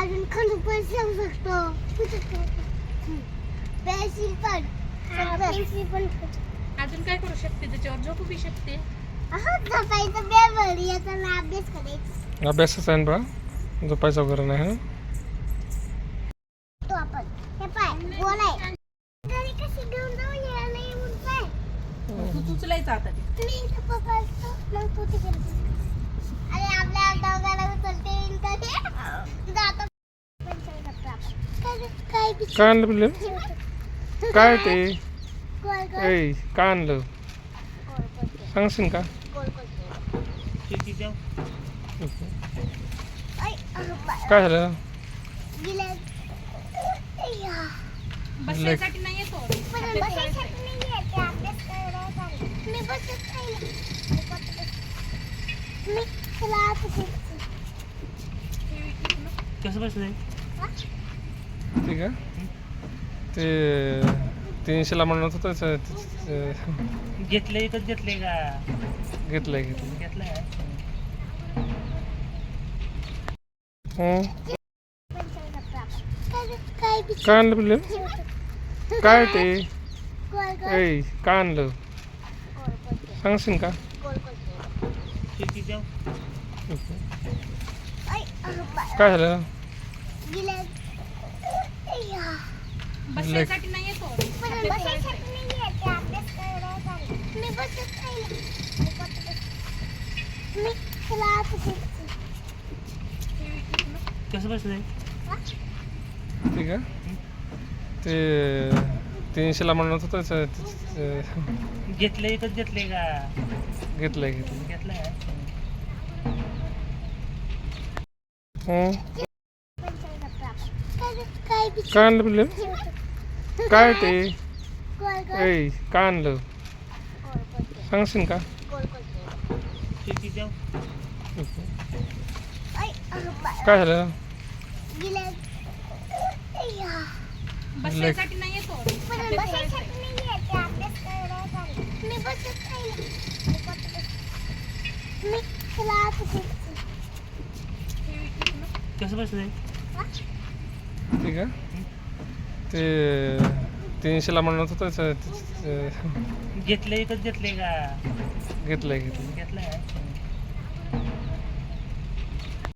अजून खंड पण सांगू शकतो. पेन्सिल पण. पेन्सिल पण. अजून काय करू शकते? त्याच्यावर झोपू बी शकते. झोपायचं बेबल याचा ना अभ्यास करायचा. अभ्यासच आहे ना बा. झोपायचं वगैरे नाही हं? तो आपण. हे पाय गोल आहे. घरी कशी घेऊन जाऊ? याला येऊन पाय. तू उचलायचं आता तू. काय- आणलं पिल्लू? काय ते? गोल गोल ऐ काय आणलं. सांगशील का. काय झालं? शिकते. कसं बसलंय? हा? ठीक आहे. ते तीनशेला म्हणत होतं ते- ते- घेतलंय एकच घेतलंय का? घेतलंय घेतलंय. घेतलंय. हं? काय- आणलं पिल्लू? काय ते? ऐ काय आणलं. सांगशील का. किती. काय झालं. बसायसाठी नाही येतो ते. कसं बसलंय? हा? ठीक आहे ते तीनशेला म्हणत होतं ते- ते- घेतलंय एकच घेतलंय का? घेतलंय घेतलंय. घेतलंय हं? काय आणलं पिल्लू? काय ते? ऐ काय आणलं. सांगशील का. काय झालं. कसं बसलंय? ठीक आहे ते तीनशेला म्हणत होतं ते- ते- घेतलंय एकच घेतलंय का? घेतलंय घेतलंय. घेतलंय.